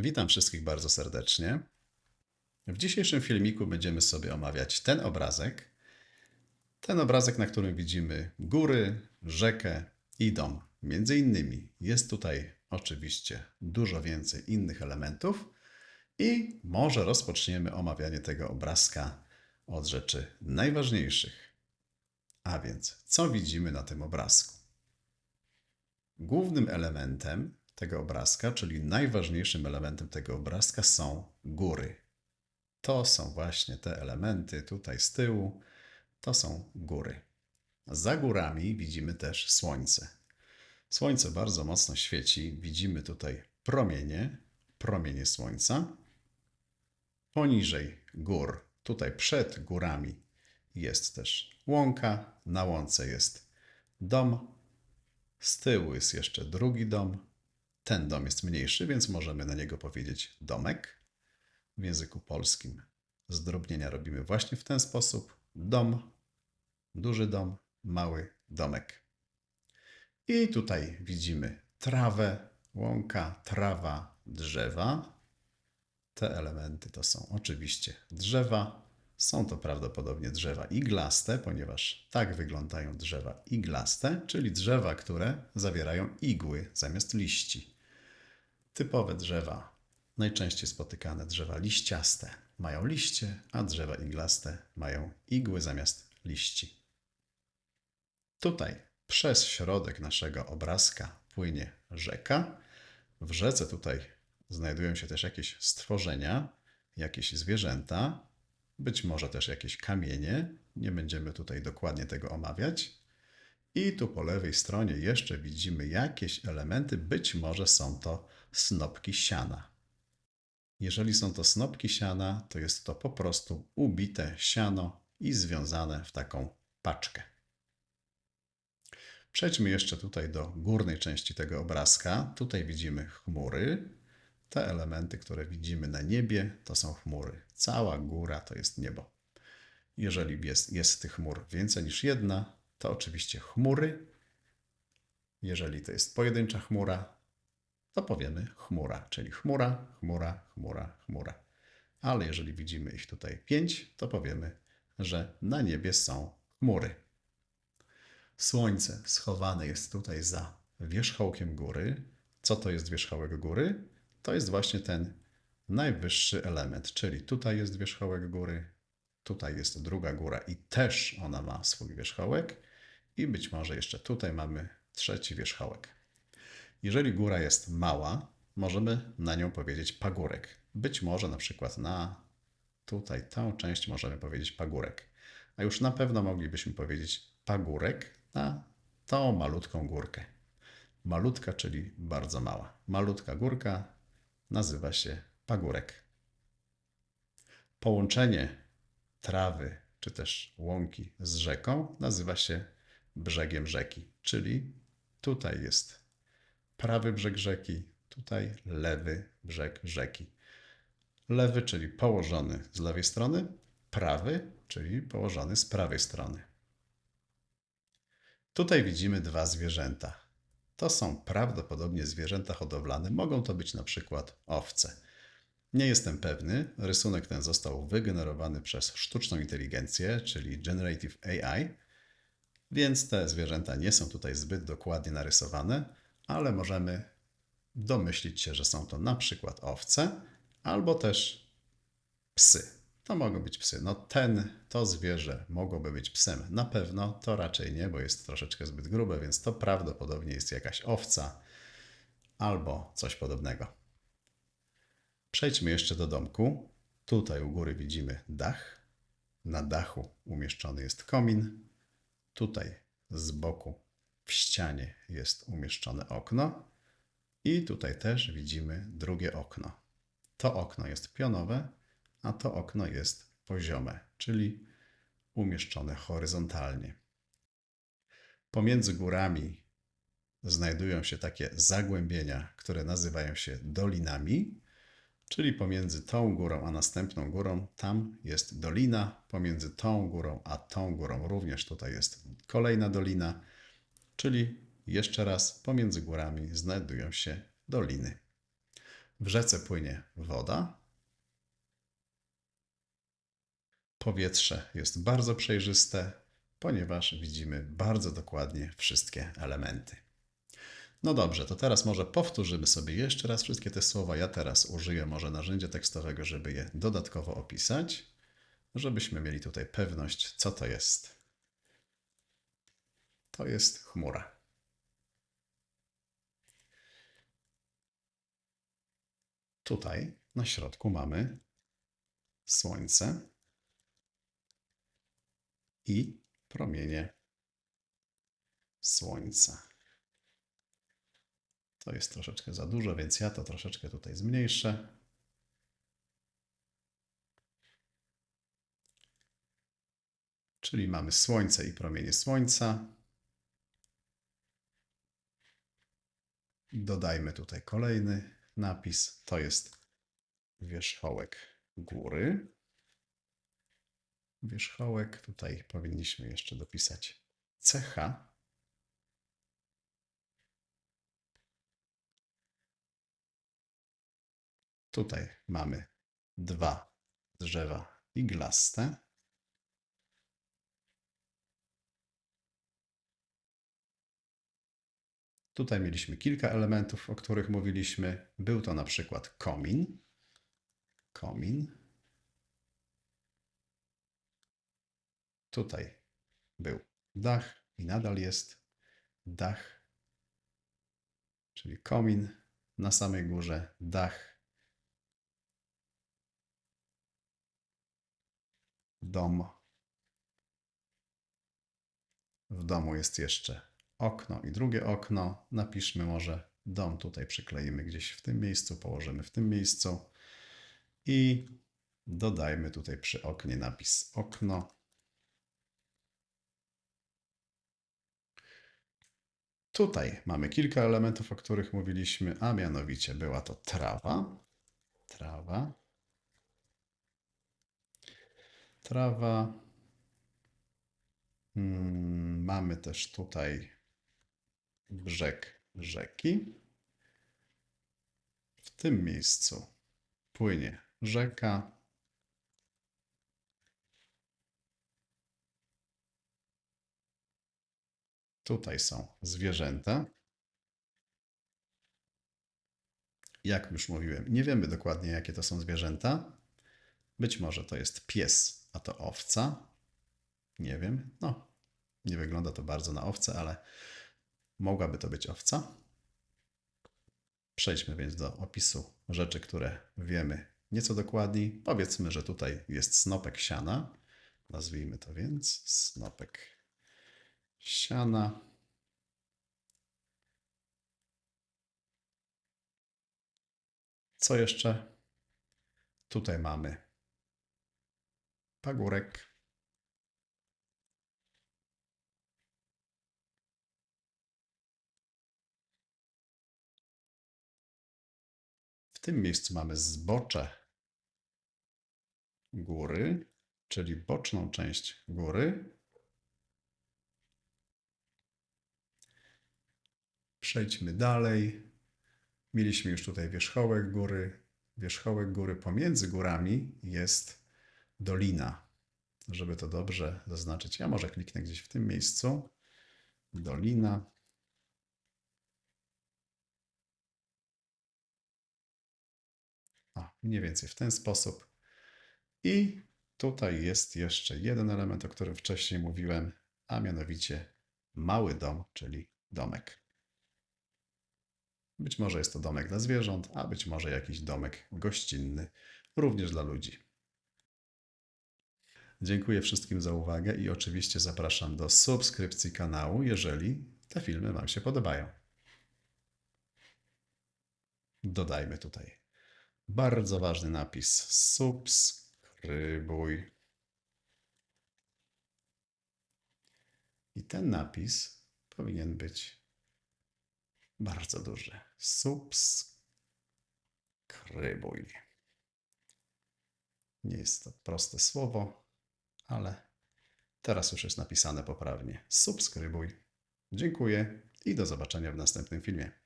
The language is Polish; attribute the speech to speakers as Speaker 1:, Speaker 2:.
Speaker 1: Witam wszystkich bardzo serdecznie. W dzisiejszym filmiku będziemy sobie omawiać ten obrazek. Ten obrazek, na którym widzimy góry, rzekę i dom. Między innymi jest tutaj oczywiście dużo więcej innych elementów i może rozpoczniemy omawianie tego obrazka od rzeczy najważniejszych. A więc, co widzimy na tym obrazku? Głównym elementem tego obrazka, czyli najważniejszym elementem tego obrazka są góry. To są właśnie te elementy tutaj z tyłu, to są góry. Za górami widzimy też słońce. Słońce bardzo mocno świeci, widzimy tutaj promienie, promienie słońca. Poniżej gór, tutaj przed górami jest też łąka, na łące jest dom, z tyłu jest jeszcze drugi dom. Ten dom jest mniejszy, więc możemy na niego powiedzieć domek. W języku polskim zdrobnienia robimy właśnie w ten sposób: dom, duży dom, mały domek. I tutaj widzimy trawę, łąka, trawa, drzewa. Te elementy to są oczywiście drzewa. Są to prawdopodobnie drzewa iglaste, ponieważ tak wyglądają drzewa iglaste, czyli drzewa, które zawierają igły zamiast liści. Typowe drzewa, najczęściej spotykane drzewa liściaste, mają liście, a drzewa iglaste mają igły zamiast liści. Tutaj przez środek naszego obrazka płynie rzeka. W rzece tutaj znajdują się też jakieś stworzenia, jakieś zwierzęta, być może też jakieś kamienie. Nie będziemy tutaj dokładnie tego omawiać. I tu po lewej stronie jeszcze widzimy jakieś elementy, być może są to snopki siana. Jeżeli są to snopki siana, to jest to po prostu ubite siano i związane w taką paczkę. Przejdźmy jeszcze tutaj do górnej części tego obrazka. Tutaj widzimy chmury. Te elementy, które widzimy na niebie, to są chmury. Cała góra to jest niebo. Jeżeli jest, jest tych chmur więcej niż jedna, to oczywiście chmury. Jeżeli to jest pojedyncza chmura, to powiemy chmura, czyli chmura, chmura, chmura, chmura. Ale jeżeli widzimy ich tutaj pięć, to powiemy, że na niebie są chmury. Słońce schowane jest tutaj za wierzchołkiem góry. Co to jest wierzchołek góry? To jest właśnie ten najwyższy element, czyli tutaj jest wierzchołek góry, tutaj jest druga góra i też ona ma swój wierzchołek i być może jeszcze tutaj mamy trzeci wierzchołek. Jeżeli góra jest mała, możemy na nią powiedzieć pagórek. Być może na przykład na tutaj tę część możemy powiedzieć pagórek. A już na pewno moglibyśmy powiedzieć pagórek na tą malutką górkę. Malutka, czyli bardzo mała. Malutka górka nazywa się pagórek. Połączenie trawy czy też łąki z rzeką nazywa się brzegiem rzeki, czyli tutaj jest prawy brzeg rzeki, tutaj lewy brzeg rzeki. Lewy, czyli położony z lewej strony, prawy, czyli położony z prawej strony. Tutaj widzimy dwa zwierzęta. To są prawdopodobnie zwierzęta hodowlane, mogą to być na przykład owce. Nie jestem pewny, rysunek ten został wygenerowany przez sztuczną inteligencję, czyli Generative AI, więc te zwierzęta nie są tutaj zbyt dokładnie narysowane, ale możemy domyślić się, że są to na przykład owce albo też psy. To mogą być psy. No ten, to zwierzę mogłoby być psem. Na pewno to raczej nie, bo jest troszeczkę zbyt grube, więc to prawdopodobnie jest jakaś owca albo coś podobnego. Przejdźmy jeszcze do domku. Tutaj u góry widzimy dach. Na dachu umieszczony jest komin. Tutaj z boku w ścianie jest umieszczone okno. I tutaj też widzimy drugie okno. To okno jest pionowe, a to okno jest poziome, czyli umieszczone horyzontalnie. Pomiędzy górami znajdują się takie zagłębienia, które nazywają się dolinami, czyli pomiędzy tą górą a następną górą, tam jest dolina, pomiędzy tą górą a tą górą również tutaj jest kolejna dolina, czyli jeszcze raz pomiędzy górami znajdują się doliny. W rzece płynie woda. Powietrze jest bardzo przejrzyste, ponieważ widzimy bardzo dokładnie wszystkie elementy. No dobrze, to teraz może powtórzymy sobie jeszcze raz wszystkie te słowa. Ja teraz użyję może narzędzia tekstowego, żeby je dodatkowo opisać, żebyśmy mieli tutaj pewność, co to jest. To jest chmura. Tutaj na środku mamy słońce i promienie słońca. To jest troszeczkę za dużo, więc ja to troszeczkę tutaj zmniejszę. Czyli mamy słońce i promienie słońca. Dodajmy tutaj kolejny napis. To jest wierzchołek góry. Wierzchołek, tutaj powinniśmy jeszcze dopisać cecha. Tutaj mamy dwa drzewa iglaste. Tutaj mieliśmy kilka elementów, o których mówiliśmy. Był to na przykład komin. Komin. Tutaj był dach i nadal jest dach, czyli komin na samej górze, dach, dom. W domu jest jeszcze okno i drugie okno. Napiszmy może dom tutaj przykleimy gdzieś w tym miejscu, położymy w tym miejscu i dodajmy tutaj przy oknie napis okno. Tutaj mamy kilka elementów, o których mówiliśmy, a mianowicie była to trawa. Trawa. Trawa. Hmm, mamy też tutaj brzeg rzeki. W tym miejscu płynie rzeka. Tutaj są zwierzęta. Jak już mówiłem, nie wiemy dokładnie, jakie to są zwierzęta. Być może to jest pies, a to owca. Nie wiem. No, nie wygląda to bardzo na owce, ale mogłaby to być owca. Przejdźmy więc do opisu rzeczy, które wiemy nieco dokładniej. Powiedzmy, że tutaj jest snopek siana. Nazwijmy to więc snopek siana. Co jeszcze? Tutaj mamy pagórek. W tym miejscu mamy zbocze góry, czyli boczną część góry. Przejdźmy dalej. Mieliśmy już tutaj wierzchołek góry. Wierzchołek góry pomiędzy górami jest dolina. Żeby to dobrze zaznaczyć, ja może kliknę gdzieś w tym miejscu. Dolina. O, mniej więcej w ten sposób. I tutaj jest jeszcze jeden element, o którym wcześniej mówiłem, a mianowicie mały dom, czyli domek. Być może jest to domek dla zwierząt, a być może jakiś domek gościnny, również dla ludzi. Dziękuję wszystkim za uwagę i oczywiście zapraszam do subskrypcji kanału, jeżeli te filmy Wam się podobają. Dodajmy tutaj bardzo ważny napis: subskrybuj. I ten napis powinien być bardzo duży. Subskrybuj. Nie jest to proste słowo, ale teraz już jest napisane poprawnie. Subskrybuj. Dziękuję i do zobaczenia w następnym filmie.